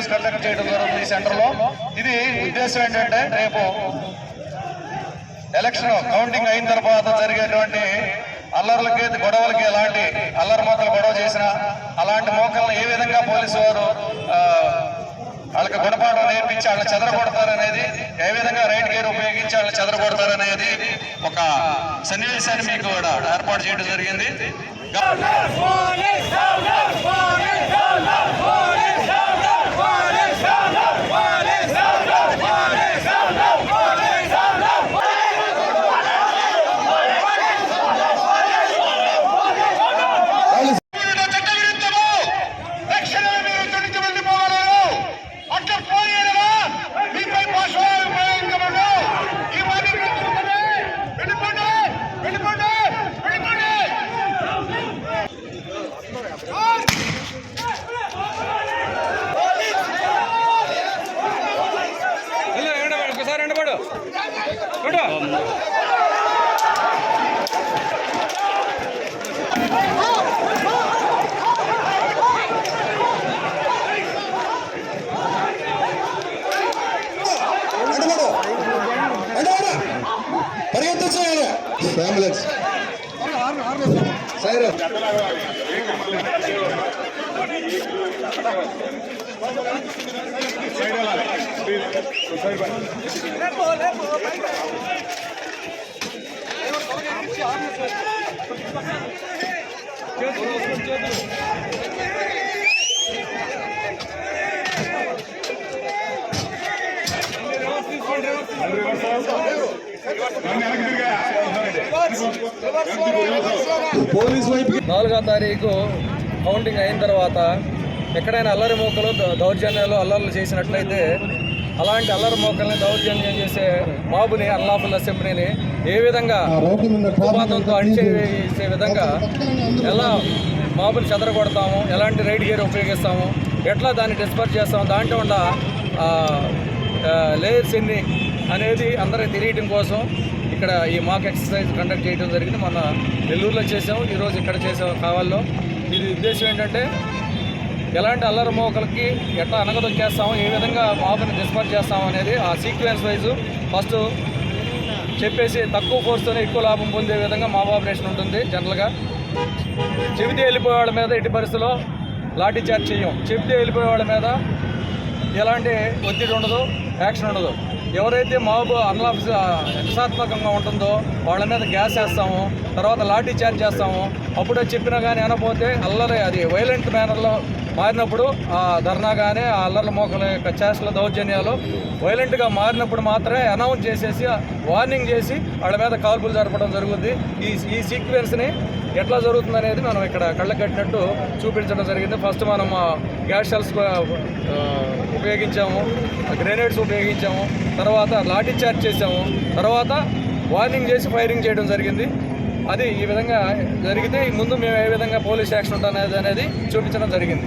రోజు కండక్ట్ చేయడం జరుగుతుంది ఈ సెంటర్లో. ఇది ఉద్దేశం ఏంటంటే రేపు ఎలక్షన్ కౌంటింగ్ అయిన తర్వాత జరిగేటువంటి అల్లర్లకి గొడవలకి ఎలాంటి అల్లరి మోకలు గొడవ చేసినా అలాంటి మోకలను ఏ విధంగా పోలీసు వారు వాళ్ళకి గుణపాఠం నేర్పించి వాళ్ళని చెదరగొడతారనేది ఏ విధంగా రైట్ గేర్ ఉపయోగించి వాళ్ళని చెదరగొడతారనేది ఒక సన్నివేశాన్ని మీకు కూడా ఏర్పాటు చేయడం జరిగింది. ఒకసారి ఎండబడు ಆಂಬುಲೆನ್ಸ್ ಸೈರ Thank you. నాలుగో తారీఖు కౌంటింగ్ అయిన తర్వాత ఎక్కడైనా అల్లరి మోకలు దౌర్జన్యాలు అల్లర్లు చేసినట్లయితే అలాంటి అల్లరి మోకల్ని దౌర్జన్యం చేసే బాబుని అల్లాఫుల్ అసెంబ్లీని ఏ విధంగా ఉపాధంతో అణిచేసే విధంగా ఎలా మాబుని చెదరగొడతాము ఎలాంటి రైడ్ గేర్ ఉపయోగిస్తాము ఎట్లా దాన్ని డిస్పర్స్ చేస్తాము దాంట్లో ఉన్న లేయర్స్ ఎన్ని అనేది అందరికి తెలియటం కోసం ఇక్కడ ఈ మాక్ ఎక్సర్సైజ్ కండక్ట్ చేయడం జరిగింది. మన నెల్లూరులో చేసాము ఈరోజు ఇక్కడ చేసాము కావాల్లో దీని ఉద్దేశం ఏంటంటే ఎలాంటి అల్లరి మోకలకి ఎట్లా అనగదొక్కేస్తాము ఏ విధంగా మాకుని డిస్పాచ్ చేస్తాము అనేది ఆ సీక్వెన్స్ వైజ్ ఫస్ట్ చెప్పేసి తక్కువ ఫోర్స్తోనే ఎక్కువ లాభం పొందే విధంగా మా ఆపరేషన్ ఉంటుంది జనరల్గా చెబితే వెళ్ళిపోయే వాళ్ళ మీద ఎట్టి పరిస్థితుల్లో లాఠీ చార్జ్ చేయం. చెబితే వెళ్ళిపోయే వాళ్ళ మీద ఎలాంటి ఒత్తిడి ఉండదు యాక్షన్ ఉండదు. ఎవరైతే మాబు అన్లాఫ్ హింసాత్మకంగా ఉంటుందో వాళ్ళ మీద గ్యాస్ వేస్తాము తర్వాత లాఠీ చార్జ్ చేస్తాము అప్పుడే చెప్పినా కానీ అనపోతే అల్లరి అది. వైలెంట్ మేనర్లో మారినప్పుడు ఆ ధర్నా కానీ ఆ అల్లర్ల మోకల యొక్క చేష్టల దౌర్జన్యాలు వైలెంట్గా మారినప్పుడు మాత్రమే అనౌన్స్ చేసేసి వార్నింగ్ చేసి వాళ్ళ మీద కాల్పులు జరపడం జరుగుద్ది. ఈ ఈ సీక్వెన్స్ని ఎట్లా జరుగుతుంది అనేది మనం ఇక్కడ కళ్ళ కట్టినట్టు చూపించడం జరిగింది. ఫస్ట్ మనం గ్యాస్ షెల్స్ ఉపయోగించాము గ్రెనేడ్స్ ఉపయోగించాము తర్వాత లాఠీ చార్జ్ చేసాము తర్వాత వార్నింగ్ చేసి ఫైరింగ్ చేయడం జరిగింది. అది ఈ విధంగా జరిగితే ముందు మేము ఏ విధంగా పోలీస్ యాక్షన్ ఉంటుంది అనేది చూపించడం జరిగింది.